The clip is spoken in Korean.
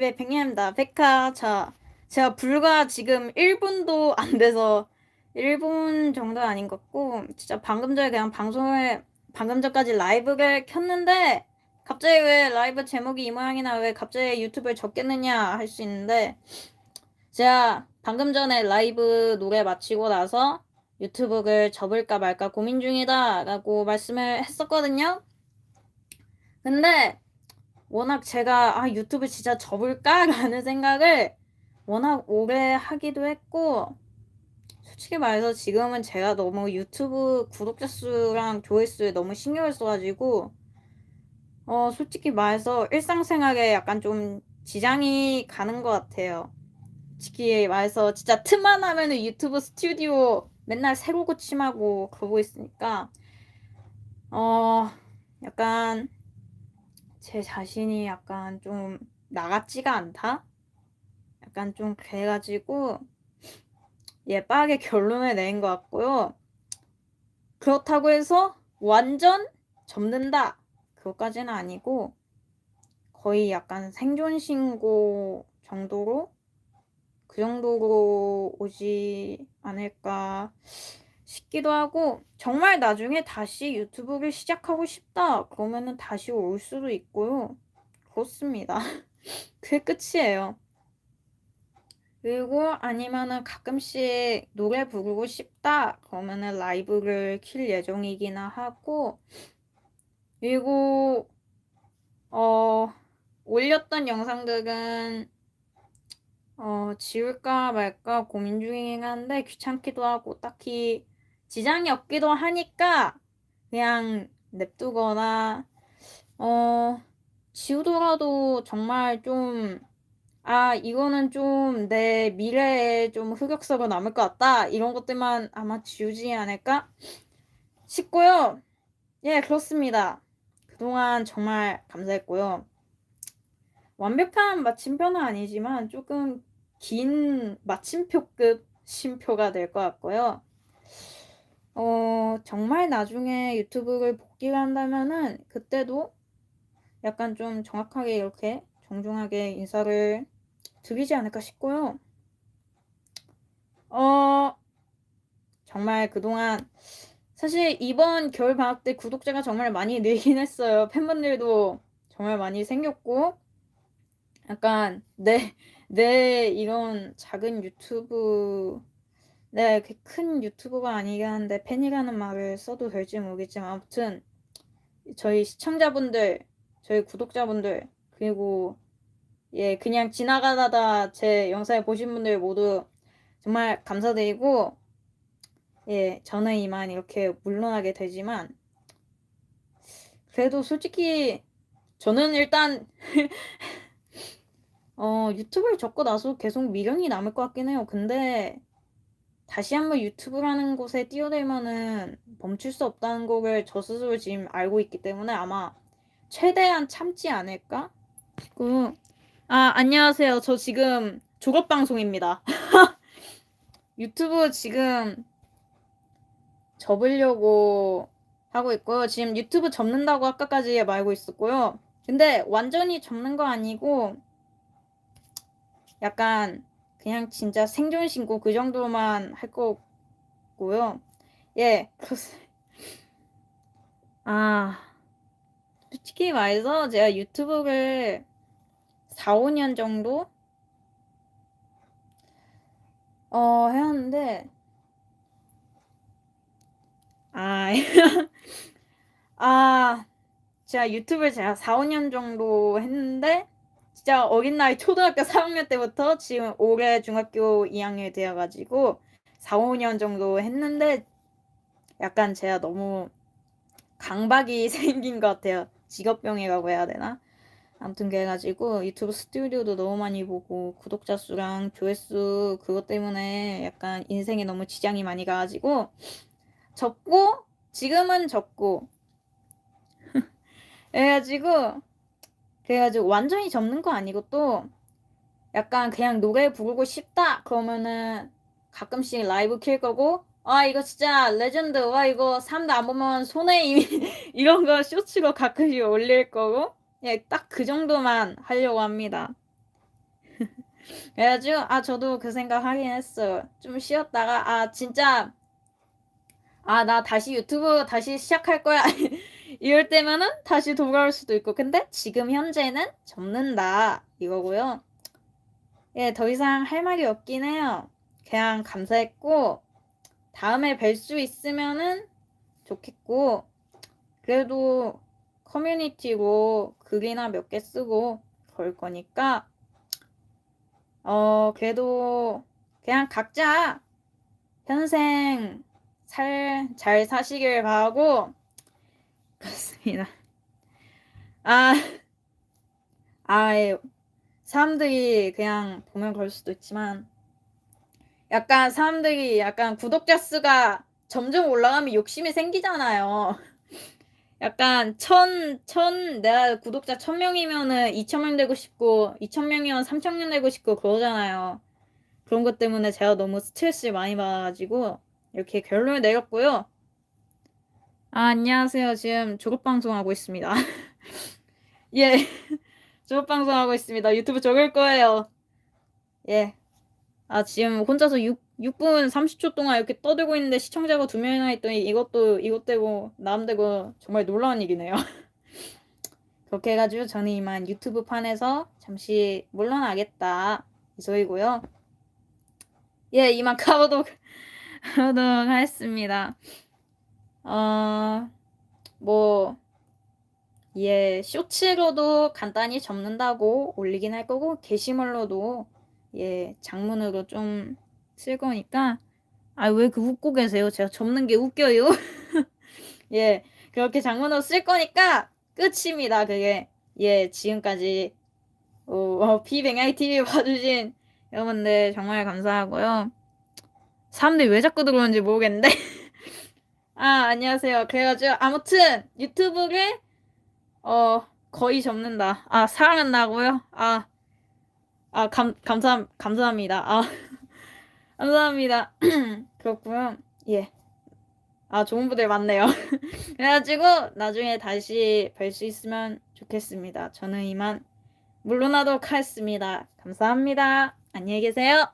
네, 백님입니다. 백화, 자, 제가 불과 지금 1분도 안 돼서 1분 정도 아닌 것 같고, 진짜 방금 전에 그냥 방송을, 방금 전까지 라이브를 켰는데, 갑자기 왜 라이브 제목이 이 모양이나 왜 갑자기 유튜브를 접겠느냐 할 수 있는데, 제가 방금 전에 라이브 노래 마치고 나서 유튜브를 접을까 말까 고민 중이다 라고 말씀을 했었거든요. 근데 워낙 제가 아 유튜브 진짜 접을까라는 생각을 워낙 오래 하기도 했고 솔직히 말해서 지금은 제가 너무 유튜브 구독자 수랑 조회수에 너무 신경을 써가지고 어 솔직히 말해서 일상생활에 약간 좀 지장이 가는 것 같아요. 솔직히 말해서 진짜 틈만 하면은 유튜브 스튜디오 맨날 새로 고침하고 그러고 있으니까 어 약간 제 자신이 약간 좀 나같지가 않다? 약간 좀 그래가지고 예 빠르게 결론을 내린 것 같고요. 그렇다고 해서 완전 접는다 그것까지는 아니고 거의 약간 생존 신고 정도로 그 정도로 오지 않을까 싶기도 하고 정말 나중에 다시 유튜브를 시작하고 싶다 그러면은 다시 올 수도 있고요. 그렇습니다. 그게 끝이에요. 그리고 아니면은 가끔씩 노래 부르고 싶다 그러면은 라이브를 킬 예정이기나 하고 그리고 어 올렸던 영상들은 어 지울까 말까 고민 중이긴 한데 귀찮기도 하고 딱히 지장이 없기도 하니까 그냥 냅두거나 어 지우더라도 정말 좀 아 이거는 좀 내 미래에 좀 흑역사가 남을 것 같다 이런 것들만 아마 지우지 않을까 싶고요. 예 그렇습니다. 그동안 정말 감사했고요. 완벽한 마침표는 아니지만 조금 긴 마침표급 심표가 될 것 같고요. 어, 정말 나중에 유튜브를 복귀를 한다면은 그때도 약간 좀 정확하게 이렇게 정중하게 인사를 드리지 않을까 싶고요. 어, 정말 그동안 사실 이번 겨울 방학 때 구독자가 정말 많이 늘긴 했어요. 팬분들도 정말 많이 생겼고 약간 내, 내 이런 작은 유튜브 네, 그큰 유튜버가 아니긴 한데 팬이라는 말을 써도 될지 모르겠지만 아무튼 저희 시청자분들, 저희 구독자분들 그리고 예, 그냥 지나가다가 제 영상을 보신 분들 모두 정말 감사드리고 예, 저는 이만 이렇게 물러나게 되지만 그래도 솔직히 저는 일단 어, 유튜브를 접고 나서 계속 미련이 남을 것 같긴 해요. 근데 다시 한번 유튜브라는 곳에 뛰어들면은 멈출 수 없다는 거를 저 스스로 지금 알고 있기 때문에 아마 최대한 참지 않을까? 그, 아, 안녕하세요. 저 지금 졸업 방송입니다. 유튜브 지금 접으려고 하고 있고요. 지금 유튜브 접는다고 아까까지 말고 있었고요. 근데 완전히 접는 거 아니고 약간 그냥 진짜 생존 신고 그 정도만 할 거고요. 예, 아, 솔직히 말해서 제가 유튜브를 4, 5년 정도 어, 해왔는데 아, 아, 제가 유튜브를 제가 4, 5년 정도 했는데 진짜 어린 나이 초등학교 3학년 때부터 지금 올해 중학교 2학년이 되어가지고 4, 5년 정도 했는데 약간 제가 너무 강박이 생긴 것 같아요. 직업병이라고 해야 되나? 아무튼 그래가지고 유튜브 스튜디오도 너무 많이 보고 구독자 수랑 조회수 그것 때문에 약간 인생에 너무 지장이 많이 가가지고 접고 지금은 접고 그래가지고 그래가지고 완전히 접는 거 아니고 또 약간 그냥 노래 부르고 싶다 그러면은 가끔씩 라이브 킬 거고 아 이거 진짜 레전드. 와 이거 사람들 안 보면 손에 이미 이런 거 쇼츠로 가끔씩 올릴 거고. 예 딱 그 정도만 하려고 합니다. 그래가지고 아 저도 그 생각 하긴 했어요. 좀 쉬었다가 아 진짜 아 나 다시 유튜브 다시 시작할 거야 이럴 때면은 다시 돌아올 수도 있고 근데 지금 현재는 접는다 이거고요. 예, 더 이상 할 말이 없긴 해요. 그냥 감사했고 다음에 뵐 수 있으면은 좋겠고 그래도 커뮤니티로 글이나 몇 개 쓰고 그럴 거니까 어 그래도 그냥 각자 현생 살 잘 사시길 바라고 그렇습니다. 아, 아, 예. 사람들이 그냥 보면 그럴 수도 있지만 약간 사람들이 약간 구독자 수가 점점 올라가면 욕심이 생기잖아요. 약간 천, 천, 내가 구독자 천 명이면은 이천 명 되고 싶고, 이천 명이면 삼천 명 되고 싶고 그러잖아요. 그런 것 때문에 제가 너무 스트레스 많이 받아가지고, 이렇게 결론을 내렸고요. 아, 안녕하세요. 지금 졸업 방송하고 있습니다. 예. 졸업 방송하고 있습니다. 유튜브 적을 거예요. 예. 아, 지금 혼자서 6, 6분 30초 동안 이렇게 떠들고 있는데 시청자가 두 명이나 있더니 이것도, 이것 되고, 나름 되고, 정말 놀라운 얘기네요. 그렇게 해가지고 저는 이만 유튜브 판에서 잠시 물러나겠다. 이 소리고요. 예, 이만 가보도록, 하도록 하겠습니다. 어, 뭐, 예, 쇼츠로도 간단히 접는다고 올리긴 할 거고, 게시물로도, 예, 장문으로 좀 쓸 거니까, 아, 왜 그 웃고 계세요? 제가 접는 게 웃겨요? 예, 그렇게 장문으로 쓸 거니까, 끝입니다, 그게. 예, 지금까지, 어, 어, 비뱅아이TV 봐주신 여러분들 정말 감사하고요. 사람들이 왜 자꾸 들어오는지 모르겠는데. 아, 안녕하세요. 그래가지고, 아무튼, 유튜브를, 어, 거의 접는다. 아, 사랑한다고요? 아, 아, 감, 감사, 감사합니다. 아, 감사합니다. 그렇고요 예. 아, 좋은 분들 많네요. 그래가지고, 나중에 다시 뵐 수 있으면 좋겠습니다. 저는 이만 물러나도록 하겠습니다. 감사합니다. 안녕히 계세요.